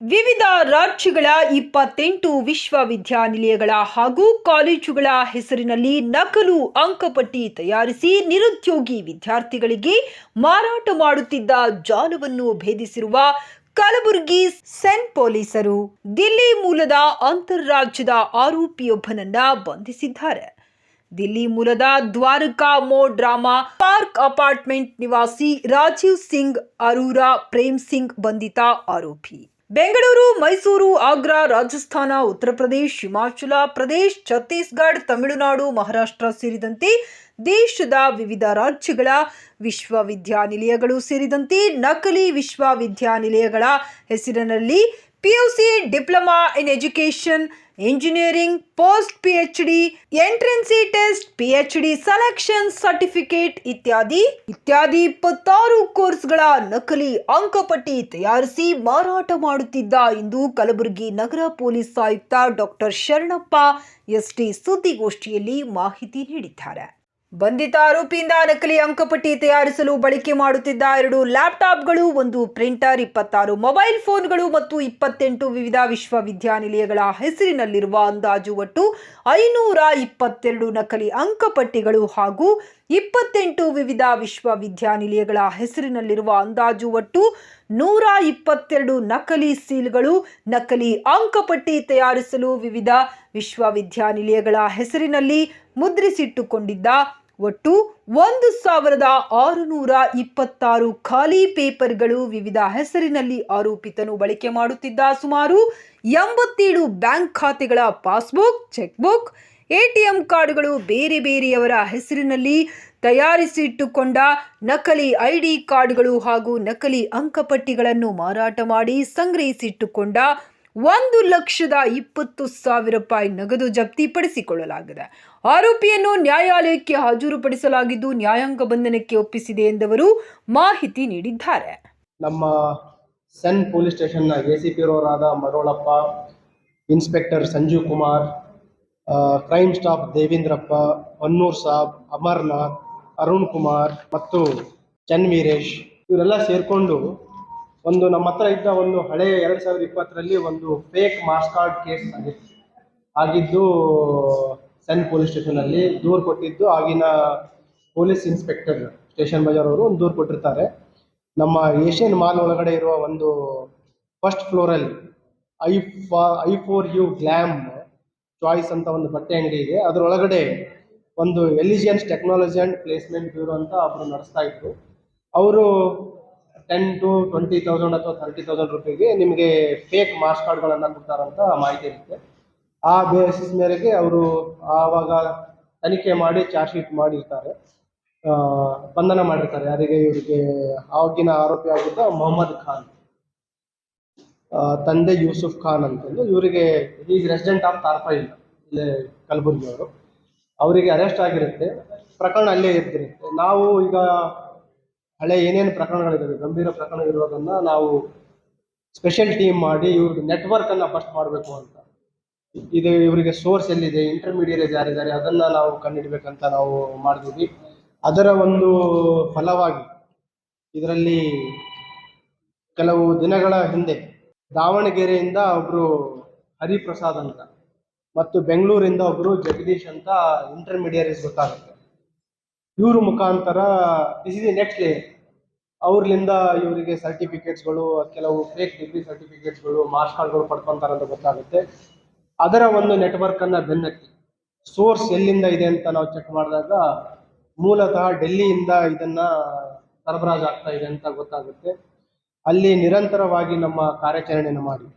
ವಿವಿಧ ರಾಜ್ಯಗಳ ಇಪ್ಪತ್ತೆಂಟು ವಿಶ್ವವಿದ್ಯಾನಿಲಯಗಳ ಹಾಗೂ ಕಾಲೇಜುಗಳ ಹೆಸರಿನಲ್ಲಿ ನಕಲು ಅಂಕಪಟ್ಟಿ ತಯಾರಿಸಿ ನಿರುದ್ಯೋಗಿ ವಿದ್ಯಾರ್ಥಿಗಳಿಗೆ ಮಾರಾಟ ಮಾಡುತ್ತಿದ್ದ ಜಾಲವನ್ನು ಭೇದಿಸಿರುವ ಕಲಬುರಗಿ ಸೆನ್ ಪೊಲೀಸರು ದಿಲ್ಲಿ ಮೂಲದ ಅಂತರರಾಜ್ಯದ ಆರೋಪಿಯೊಬ್ಬನನ್ನ ಬಂಧಿಸಿದ್ದಾರೆ. ದಿಲ್ಲಿ ಮೂಲದ ದ್ವಾರಕಾ ಮೋ ಡ್ರಾಮಾ ಪಾರ್ಕ್ ಅಪಾರ್ಟ್ಮೆಂಟ್ ನಿವಾಸಿ ರಾಜೀವ್ ಸಿಂಗ್ ಅರೂರಾ ಪ್ರೇಮ್ ಸಿಂಗ್ ಬಂಧಿತ ಆರೋಪಿ. ಬೆಂಗಳೂರು, ಮೈಸೂರು, ಆಗ್ರಾ, ರಾಜಸ್ಥಾನ, ಉತ್ತರ ಪ್ರದೇಶ್, ಹಿಮಾಚಲ ಪ್ರದೇಶ್, ಛತ್ತೀಸ್ಗಢ, ತಮಿಳುನಾಡು, ಮಹಾರಾಷ್ಟ್ರ ಸೇರಿದಂತೆ ದೇಶದ ವಿವಿಧ ರಾಜ್ಯಗಳ ವಿಶ್ವವಿದ್ಯಾನಿಲಯಗಳು ಸೇರಿದಂತೆ ನಕಲಿ ವಿಶ್ವವಿದ್ಯಾನಿಲಯಗಳ ಹೆಸರಿನಲ್ಲಿ PUC diploma in education engineering post PhD entrance test PhD selection certificate ಇತ್ಯಾದಿ ಇತ್ಯಾದಿ ಇಪ್ಪತ್ತಾರು ಕೋರ್ಸ್ಗಳ ನಕಲಿ ಅಂಕಪಟ್ಟಿ ತಯಾರಿಸಿ ಮಾರಾಟ ಮಾಡುತ್ತಿದ್ದ ಎಂದು ಕಲಬುರಗಿ ನಗರ ಪೊಲೀಸ್ ಆಯುಕ್ತ ಡಾಕ್ಟರ್ ಶರಣಪ್ಪ ಎಸ್ಟಿ ಸುದ್ದಿಗೋಷ್ಠಿಯಲ್ಲಿ ಮಾಹಿತಿ ನೀಡಿದ್ದಾರೆ. ಬಂಧಿತ ಆರೋಪಿಯಿಂದ ನಕಲಿ ಅಂಕಪಟ್ಟಿ ತಯಾರಿಸಲು ಬಳಕೆ ಮಾಡುತ್ತಿದ್ದ ಎರಡು ಲ್ಯಾಪ್ಟಾಪ್ಗಳು, ಒಂದು ಪ್ರಿಂಟರ್, ಇಪ್ಪತ್ತಾರು ಮೊಬೈಲ್ ಫೋನ್ಗಳು ಮತ್ತು ಇಪ್ಪತ್ತೆಂಟು ವಿವಿಧ ವಿಶ್ವವಿದ್ಯಾನಿಲಯಗಳ ಹೆಸರಿನಲ್ಲಿರುವ ಅಂದಾಜು ಒಟ್ಟು ಐನೂರ ಇಪ್ಪತ್ತೆರಡು ನಕಲಿ ಅಂಕಪಟ್ಟಿಗಳು ಹಾಗೂ ಇಪ್ಪತ್ತೆಂಟು ವಿವಿಧ ವಿಶ್ವವಿದ್ಯಾನಿಲಯಗಳ ಹೆಸರಿನಲ್ಲಿರುವ ಅಂದಾಜು ಒಟ್ಟು ನೂರ ಇಪ್ಪತ್ತೆರಡು ನಕಲಿ ಸೀಲ್ಗಳು, ನಕಲಿ ಅಂಕಪಟ್ಟಿ ತಯಾರಿಸಲು ವಿವಿಧ ವಿಶ್ವವಿದ್ಯಾನಿಲಯಗಳ ಹೆಸರಿನಲ್ಲಿ ಮುದ್ರಿಸಿಟ್ಟುಕೊಂಡಿದ್ದ ಒಟ್ಟು ಒಂದು ಸಾವಿರದ ಆರುನೂರ ಇಪ್ಪತ್ತಾರು ಖಾಲಿ ಪೇಪರ್ಗಳು ವಿವಿಧ ಹೆಸರಿನಲ್ಲಿ ಆರೋಪಿತನು ಬಳಕೆ ಮಾಡುತ್ತಿದ್ದ ಸುಮಾರು ಎಂಬತ್ತೇಳು ಬ್ಯಾಂಕ್ ಖಾತೆಗಳ ಪಾಸ್ಬುಕ್, ಚೆಕ್ಬುಕ್, ಎಟಿಎಂ ಕಾರ್ಡ್ಗಳು ಬೇರೆ ಬೇರೆಯವರ ಹೆಸರಿನಲ್ಲಿ ತಯಾರಿಸಿಟ್ಟುಕೊಂಡ ನಕಲಿ ಐಡಿ ಕಾರ್ಡ್ಗಳು ಹಾಗೂ ನಕಲಿ ಅಂಕಪಟ್ಟಿಗಳನ್ನು ಮಾರಾಟ ಮಾಡಿ ಸಂಗ್ರಹಿಸಿಟ್ಟುಕೊಂಡ ಒಂದು ಲಕ್ಷದ ಇಪ್ಪತ್ತು ಸಾವಿರ ರೂಪಾಯಿ ನಗದು ಜಪ್ತಿಪಡಿಸಿಕೊಳ್ಳಲಾಗಿದೆ. ಆರೋಪಿಯನ್ನು ನ್ಯಾಯಾಲಯಕ್ಕೆ ಹಾಜರುಪಡಿಸಲಾಗಿದ್ದು ನ್ಯಾಯಾಂಗ ಬಂಧನಕ್ಕೆ ಒಪ್ಪಿಸಿದೆ ಎಂದವರು ಮಾಹಿತಿ ನೀಡಿದ್ದಾರೆ. ನಮ್ಮ ಸನ್ ಪೊಲೀಸ್ ಸ್ಟೇಷನ್ನ A C P ಇರೋರಾದ Marolappa inspector Sanjeev Kumar crime staff Devendrappa Honnur Sab, Amarnath, Arun Kumar ಮತ್ತು ಚನ್ ವೀರೇಶ್ ಇವರೆಲ್ಲ ಸೇರಿಕೊಂಡು ಒಂದು ನಮ್ಮ ಹತ್ರ ಇದ್ದ ಒಂದು ಹಳೆ ಎರಡು ಸಾವಿರದ ಇಪ್ಪತ್ತರಲ್ಲಿ ಒಂದು ಫೇಕ್ ಮಾರ್ಕ್ಸ್ ಕಾರ್ಡ್ ಕೇಸ್ ಆಗಿತ್ತು ಆಗಿದ್ದು ಸೆನ್ ಪೊಲೀಸ್ ಸ್ಟೇಷನಲ್ಲಿ ದೂರು ಕೊಟ್ಟಿದ್ದು. ಆಗಿನ ಪೊಲೀಸ್ ಇನ್ಸ್ಪೆಕ್ಟರ್ ಸ್ಟೇಷನ್ ಬಜಾರ್ ಅವರು ಒಂದು ದೂರು ಕೊಟ್ಟಿರ್ತಾರೆ. ನಮ್ಮ ಏಷ್ಯನ್ ಮಾಲ್ ಒಳಗಡೆ ಇರುವ ಒಂದು first ಫ್ಲೋರಲ್ಲಿ I for I for you glam choice ಅಂತ ಒಂದು ಬಟ್ಟೆ ಅಂಗಡಿ ಇದೆ. ಅದರೊಳಗಡೆ ಒಂದು allegiance technology and placement bureau ಅಂತ ಒಬ್ಬರು ನಡೆಸ್ತಾ ಇದ್ರು. ಅವರು ಟೆನ್ ಟು ಟ್ವೆಂಟಿ ತೌಸಂಡ್ ಅಥವಾ ತರ್ಟಿ ತೌಸಂಡ್ ರುಪಿಗೆ ನಿಮಗೆ ಫೇಕ್ ಮಾರ್ಕ್ಸ್ ಕಾರ್ಡ್ಗಳನ್ನು ಕೊಡ್ತಾರಂತ ಮಾಹಿತಿ ಇರುತ್ತೆ. ಆ ಬೇಸಿಸ್ ಮೇರೆಗೆ ಅವರು ಆವಾಗ ತನಿಖೆ ಮಾಡಿ ಚಾರ್ಜ್ ಶೀಟ್ ಮಾಡಿರ್ತಾರೆ. ಬಂಧನ ಮಾಡಿರ್ತಾರೆ. ಯಾರಿಗೆ ಇವರಿಗೆ ಆಗಿನ ಆರೋಪಿ ಆಗಿದ್ದ ಮೊಹಮ್ಮದ್ ಖಾನ್. ತಂದೆ ಯೂಸುಫ್ ಖಾನ್ ಅಂತಂದು ಇವರಿಗೆ ಈಗ ರೆಸಿಡೆಂಟ್ ಆಫ್ ತಾರ್ಫೈಲ್ ಇಲ್ಲೇ ಕಲಬುರಗಿ ಅವರು ಅವರಿಗೆ ಅರೆಸ್ಟ್ ಆಗಿರುತ್ತೆ. ಪ್ರಕರಣ ಅಲ್ಲೇ ಇರ್ತಿರುತ್ತೆ. ನಾವು ಈಗ ಹಳೆ ಏನೇನು ಪ್ರಕರಣಗಳಿದ್ದಾವೆ ಗಂಭೀರ ಪ್ರಕರಣ ಇರೋದನ್ನ ನಾವು ಸ್ಪೆಷಲ್ ಟೀಮ್ ಮಾಡಿ ಇವ್ರ ನೆಟ್ವರ್ಕ್ ಅನ್ನ ಬಸ್ಟ್ ಮಾಡಬೇಕು ಅಂತ. ಇದು ಇವರಿಗೆ ಸೋರ್ಸ್ ಎಲ್ಲಿದೆ ಇಂಟರ್ಮೀಡಿಯೇಟ್ ಯಾರಿದ್ದಾರೆ, ಅದನ್ನ ನಾವು ಕಂಡುಹಿಡಬೇಕಂತ ನಾವು ಮಾಡಿದ್ವಿ ಅದರ ಒಂದು ಫಲವಾಗಿ ಇದರಲ್ಲಿ ಕೆಲವು ದಿನಗಳ ಹಿಂದೆ ದಾವಣಗೆರೆಯಿಂದ ಒಬ್ಬರು ಹರಿಪ್ರಸಾದ್ ಅಂತ ಮತ್ತು ಬೆಂಗಳೂರಿಂದ ಒಬ್ಬರು ಜಗದೀಶ್ ಅಂತ ಇಂಟರ್ಮೀಡಿಯರೀಸ್ ಗೊತ್ತಾಗುತ್ತೆ. ಇವ್ರ ಮುಖಾಂತರ this is the next layer ಅವ್ರಲಿಂದ ಇವರಿಗೆ ಸರ್ಟಿಫಿಕೇಟ್ಸ್ಗಳು ಕೆಲವು ಫೇಕ್ ಡಿಗ್ರಿ ಸರ್ಟಿಫಿಕೇಟ್ಸ್ಗಳು ಮಾರ್ಕ್ಸ್ ಕಾರ್ಡ್ಗಳು ಪಡ್ಕೊತಾರೆ ಅಂತ ಗೊತ್ತಾಗುತ್ತೆ. ಅದರ ಒಂದು ನೆಟ್ವರ್ಕನ್ನು ಬೆನ್ನಟ್ಟಿ. ಸೋರ್ಸ್ ಎಲ್ಲಿಂದ ಇದೆ ಅಂತ ನಾವು ಚೆಕ್ ಮಾಡಿದಾಗ, ಮೂಲತಃ ಡೆಲ್ಲಿಯಿಂದ ಇದನ್ನ ಸರಬರಾಜು ಆಗ್ತಾ ಇದೆ ಅಂತ ಗೊತ್ತಾಗುತ್ತೆ. ಅಲ್ಲಿ ನಿರಂತರವಾಗಿ ನಮ್ಮ ಕಾರ್ಯಾಚರಣೆಯನ್ನು ಮಾಡಿ.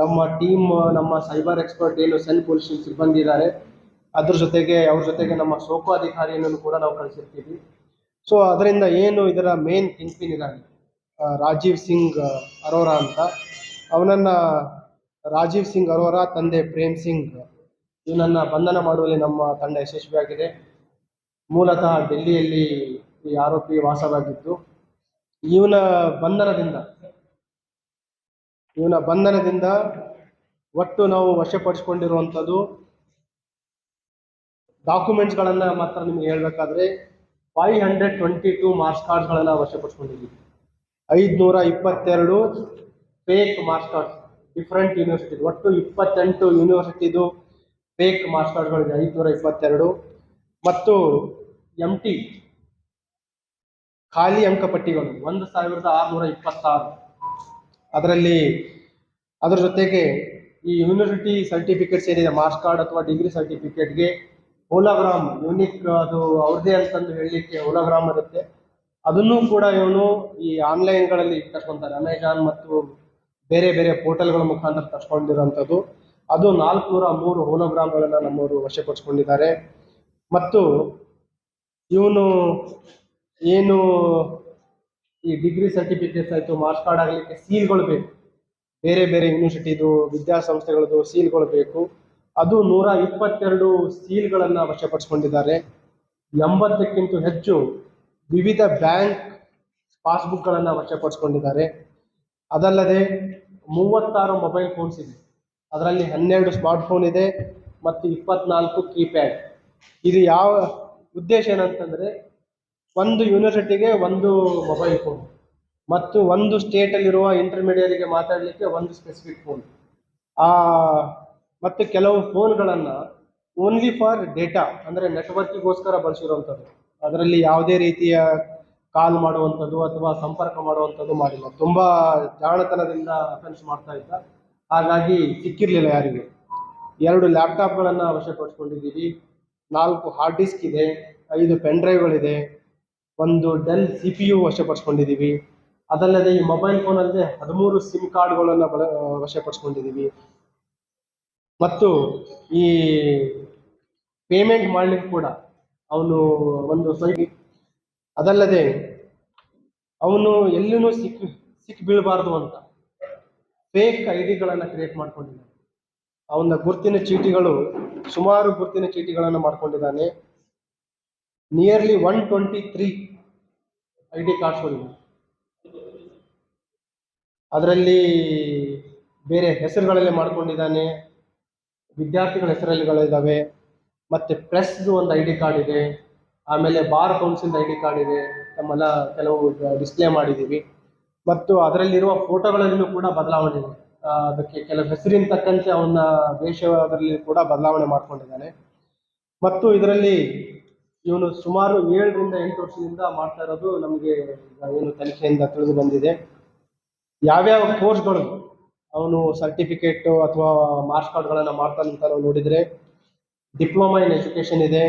ನಮ್ಮ ಟೀಮ್ ನಮ್ಮ ಸೈಬರ್ ಎಕ್ಸ್ಪರ್ಟ್ ಏನು ಸೆಲ್ ಪೊಲೀಸ್ ಸಿಬ್ಬಂದಿ ಇದ್ದಾರೆ ಅದ್ರ ಜೊತೆಗೆ ಅವ್ರ ಜೊತೆಗೆ ನಮ್ಮ ಸೋಕೋ ಅಧಿಕಾರಿಯನ್ನು ಕೂಡ ನಾವು ಕಳಿಸಿರ್ತೀವಿ. ಸೊ ಅದರಿಂದ ಏನು ಇದರ ಮೇನ್ ಕಿಂಗ್ಪಿನ್ ಆ, ರಾಜೀವ್ ಸಿಂಗ್ ಅರೋರಾ ಅಂತ ಅವನನ್ನ ರಾಜೀವ್ ಸಿಂಗ್ ಅರೋರಾ ತಂದೆ ಪ್ರೇಮ್ ಸಿಂಗ್ ಇವನನ್ನ ಬಂಧನ ಮಾಡುವಲ್ಲಿ ನಮ್ಮ ತಂಡ ಯಶಸ್ವಿಯಾಗಿದೆ. ಮೂಲತಃ ಡೆಲ್ಲಿಯಲ್ಲಿ ಈ ಆರೋಪಿ ವಾಸವಾಗಿದ್ದು ಇವನ ಬಂಧನದಿಂದ ಇವನ ಬಂಧನದಿಂದ ಒಟ್ಟು ನಾವು ವಶಪಡಿಸಿಕೊಂಡಿರುವಂಥದ್ದು ಡಾಕ್ಯುಮೆಂಟ್ಸ್ಗಳನ್ನು ಮಾತ್ರ ನಿಮ್ಗೆ ಹೇಳಬೇಕಾದ್ರೆ five hundred twenty two marks ಕಾರ್ಡ್ಸ್ಗಳನ್ನು ವಶಪಡಿಸ್ಕೊಂಡಿದ್ದೀವಿ ಐದುನೂರ ಇಪ್ಪತ್ತೆರಡು fake marks cards different university ಒಟ್ಟು ಇಪ್ಪತ್ತೆಂಟು ಯೂನಿವರ್ಸಿಟಿದು ಫೇಕ್ ಮಾರ್ಕ್ಸ್ ಕಾರ್ಡ್ಗಳಿದೆ, ಐದುನೂರ ಇಪ್ಪತ್ತೆರಡು. ಮತ್ತು ಎಂ ಟಿ ಖಾಲಿ ಅಂಕಪಟ್ಟಿಗಳು ಒಂದು ಸಾವಿರದ ಆರುನೂರ ಇಪ್ಪತ್ತಾರು. ಅದರಲ್ಲಿ, ಅದರ ಜೊತೆಗೆ ಈ ಯೂನಿವರ್ಸಿಟಿ ಸರ್ಟಿಫಿಕೇಟ್ಸ್ ಏನಿದೆ ಮಾರ್ಕ್ಸ್ ಕಾರ್ಡ್ ಅಥವಾ ಡಿಗ್ರಿ ಸರ್ಟಿಫಿಕೇಟ್ಗೆ ಹೋಲೋಗ್ರಾಮ್ ಯೂನಿಕ್ ಅದು ಅವ್ರದೇ ಅಂತಂದು ಹೇಳಲಿಕ್ಕೆ ಹೋಲೋಗ್ರಾಮ್ ಇರುತ್ತೆ. ಅದನ್ನು ಕೂಡ ಇವನು ಈ ಆನ್ಲೈನ್ಗಳಲ್ಲಿ ತರ್ಸ್ಕೊಂತಾರೆ ಅಮೆಜಾನ್ ಮತ್ತು ಬೇರೆ ಬೇರೆ ಪೋರ್ಟಲ್ಗಳ ಮುಖಾಂತರ ತರ್ಸ್ಕೊಂಡಿರುವಂಥದ್ದು ಅದು ನಾಲ್ಕುನೂರ ಮೂರು ಹೋಲೋಗ್ರಾಮ್ಗಳನ್ನು ನಮ್ಮವರು ವಶಪಡಿಸ್ಕೊಂಡಿದ್ದಾರೆ. ಮತ್ತು ಇವನು ಏನು ಈ ಡಿಗ್ರಿ ಸರ್ಟಿಫಿಕೇಟ್ಸ್ ಆಯಿತು, ಮಾರ್ಕ್ಸ್ ಕಾರ್ಡ್ ಆಗಲಿಕ್ಕೆ ಸೀಲ್ಗಳು ಬೇಕು. ಬೇರೆ ಬೇರೆ ಯೂನಿವರ್ಸಿಟಿದು ವಿದ್ಯಾಸಂಸ್ಥೆಗಳದ್ದು ಸೀಲ್ಗಳು ಬೇಕು. ಅದು ನೂರ ಇಪ್ಪತ್ತೆರಡು ಸೀಲ್ಗಳನ್ನು ವಶಪಡಿಸ್ಕೊಂಡಿದ್ದಾರೆ. ಎಂಬತ್ತಕ್ಕಿಂತ ಹೆಚ್ಚು ವಿವಿಧ ಬ್ಯಾಂಕ್ ಪಾಸ್ಬುಕ್ಗಳನ್ನು ವಶಪಡಿಸ್ಕೊಂಡಿದ್ದಾರೆ. ಅದಲ್ಲದೆ ಮೂವತ್ತಾರು ಮೊಬೈಲ್ ಫೋನ್ಸ್ ಇದೆ. ಅದರಲ್ಲಿ ಹನ್ನೆರಡು ಸ್ಮಾರ್ಟ್ ಫೋನ್ ಇದೆ ಮತ್ತು ಇಪ್ಪತ್ನಾಲ್ಕು ಕೀಪ್ಯಾಡ್. ಇದು ಯಾವ ಉದ್ದೇಶ ಏನಂತಂದರೆ ಒಂದು ಯೂನಿವರ್ಸಿಟಿಗೆ ಒಂದು ಮೊಬೈಲ್ ಫೋನ್ ಮತ್ತು ಒಂದು ಸ್ಟೇಟಲ್ಲಿರುವ ಇಂಟರ್ಮೀಡಿಯೇಟ್ಗೆ ಮಾತಾಡಲಿಕ್ಕೆ ಒಂದು ಸ್ಪೆಸಿಫಿಕ್ ಫೋನ್. ಆ ಮತ್ತು ಕೆಲವು ಫೋನ್ಗಳನ್ನು ಓನ್ಲಿ ಫಾರ್ ಡೇಟಾ ಅಂದರೆ ನೆಟ್ವರ್ಕಿಗೋಸ್ಕರ ಬಳಸಿರುವಂಥದ್ದು. ಅದರಲ್ಲಿ ಯಾವುದೇ ರೀತಿಯ ಕಾಲ್ ಮಾಡುವಂಥದ್ದು ಅಥವಾ ಸಂಪರ್ಕ ಮಾಡುವಂಥದ್ದು ಮಾಡಿಲ್ಲ. ತುಂಬ ಜಾಣತನದಿಂದ ಅಫೆನ್ಸ್ ಮಾಡ್ತಾ ಇದ್ದ. ಹಾಗಾಗಿ ಸಿಕ್ಕಿರಲಿಲ್ಲ ಯಾರಿಗೂ. ಎರಡು ಲ್ಯಾಪ್ಟಾಪ್ಗಳನ್ನು ವಶಪಡಿಸ್ಕೊಂಡಿದ್ದೀವಿ ನಾಲ್ಕು ಹಾರ್ಡ್ ಡಿಸ್ಕ್ ಇದೆ, ಐದು ಪೆನ್ ಡ್ರೈವ್ಗಳಿದೆ ಒಂದು ಡೆಲ್ ಸಿ ಪಿ ಯು ವಶಪಡಿಸ್ಕೊಂಡಿದ್ದೀವಿ ಅದಲ್ಲದೆ ಈ ಮೊಬೈಲ್ ಫೋನಲ್ಲದೆ ಹದಿಮೂರು ಸಿಮ್ ಕಾರ್ಡ್ಗಳನ್ನು ಬಳ ವಶಪಡಿಸ್ಕೊಂಡಿದ್ದೀವಿ ಮತ್ತು ಈ ಪೇಮೆಂಟ್ ಮಾಡಲಿಕ್ಕೆ ಕೂಡ ಅವನು ಒಂದು ಸ್ವೈಪ್ ಅದಲ್ಲದೆ ಅವನು ಎಲ್ಲೂ ಸಿಕ್ ಸಿಕ್ಕಿ ಬೀಳಬಾರ್ದು ಅಂತ ಫೇಕ್ ಐ ಡಿಗಳನ್ನು ಕ್ರಿಯೇಟ್ ಮಾಡ್ಕೊಂಡಿದ್ದಾನೆ. ಅವನ ಗುರುತಿನ ಚೀಟಿಗಳು ಸುಮಾರು ಗುರುತಿನ ಚೀಟಿಗಳನ್ನು ಮಾಡ್ಕೊಂಡಿದ್ದಾನೆ. Nearly one twenty three I D ಕಾರ್ಡ್ಸ್ಗಳಿವೆ ಅದರಲ್ಲಿ ಬೇರೆ ಹೆಸರುಗಳಲ್ಲಿ ಮಾಡ್ಕೊಂಡಿದ್ದಾನೆ. ವಿದ್ಯಾರ್ಥಿಗಳ ಹೆಸರಲ್ಲಿಗಳಿದ್ದಾವೆ ಮತ್ತು ಪ್ರೆಸ್ದು ಒಂದು ಐ ಡಿ ಕಾರ್ಡ್ ಇದೆ. ಆಮೇಲೆ bar council I D card ಇದೆ. ನಮ್ಮೆಲ್ಲ ಕೆಲವು ಡಿಸ್ಪ್ಲೇ ಮಾಡಿದ್ದೀವಿ. ಮತ್ತು ಅದರಲ್ಲಿರುವ ಫೋಟೋಗಳಲ್ಲೂ ಕೂಡ ಬದಲಾವಣೆ ಇದೆ. ಅದಕ್ಕೆ ಕೆಲವು ಹೆಸರಿನ ತಕ್ಕಂತೆ ಅವನ ವೇಷ ಅದರಲ್ಲಿ ಕೂಡ ಬದಲಾವಣೆ ಮಾಡ್ಕೊಂಡಿದ್ದಾನೆ. ಮತ್ತು ಇದರಲ್ಲಿ ಇವನು ಸುಮಾರು ಏಳರಿಂದ ಎಂಟು ವರ್ಷದಿಂದ ಮಾಡ್ತಾ ಇರೋದು ನಮಗೆ ಏನು ತನಿಖೆಯಿಂದ ತಿಳಿದು ಬಂದಿದೆ. ಯಾವ್ಯಾವ ಕೋರ್ಸ್ಗಳು ಅವನು ಸರ್ಟಿಫಿಕೇಟು ಅಥವಾ ಮಾರ್ಕ್ಸ್ ಕಾರ್ಡ್ಗಳನ್ನು ಮಾಡ್ತಾ ಅಂತ ನಾವು ನೋಡಿದರೆ ಡಿಪ್ಲೊಮಾ ಇನ್ ಎಜುಕೇಷನ್ ಇದೆ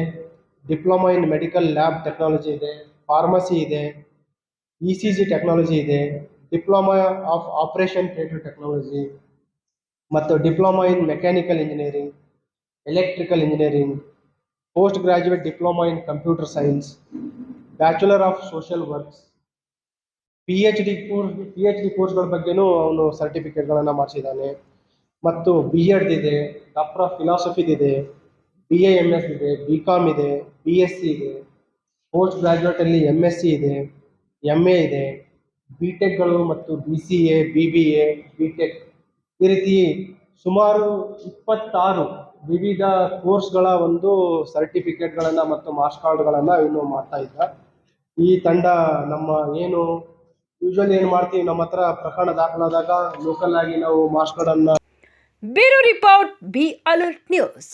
diploma in medical lab technology ಇದೆ ಫಾರ್ಮಸಿ ಇದೆ ಇ ಸಿ ಜಿ ಟೆಕ್ನಾಲಜಿ ಇದೆ diploma of operation theatre technology ಮತ್ತು diploma in mechanical engineering electrical engineering post graduate diploma in computer science bachelor of social works P H D course P H D ಕೋರ್ಸ್ಗಳ ಬಗ್ಗೆನೂ ಅವನು ಸರ್ಟಿಫಿಕೇಟ್ಗಳನ್ನು ಮಾಡಿಸಿದ್ದಾನೆ. ಮತ್ತು B Ed ಇದೆ doctor of ಫಿಲಾಸಫಿದಿದೆ B A M S ಇದೆ B com ಇದೆ ಬಿ ಎಸ್ ಸಿ ಇದೆ ಪೋಸ್ಟ್ ಗ್ರಾಜ್ಯುಯೇಟಲ್ಲಿ ಎಂ ಎಸ್ ಸಿ ಇದೆ ಎಂ ಎ ಇದೆ ಬಿ ಟೆಕ್ಗಳು ಮತ್ತು B C A B B A B tech ಈ ರೀತಿ ಸುಮಾರು ಇಪ್ಪತ್ತಾರು ವಿವಿಧ ಕೋರ್ಸ್ಗಳ ಒಂದು ಸರ್ಟಿಫಿಕೇಟ್ಗಳನ್ನು ಮತ್ತು ಮಾರ್ಕ್ಸ್ ಕಾರ್ಡ್ಗಳನ್ನು ಇನ್ನು ಮಾಡ್ತಾ ಇದ್ದ. ಈ ತಂಡ ನಮ್ಮ ಏನು ಯೂಶಲಿ ಏನು ಮಾಡ್ತೀವಿ, ನಮ್ಮ ಹತ್ರ ಪ್ರಕರಣ ದಾಖಲಾದಾಗ ಲೋಕಲ್ ಆಗಿ ನಾವು ಮಾಸ್ಕ್ಗಳನ್ನು bureau report, B alert news.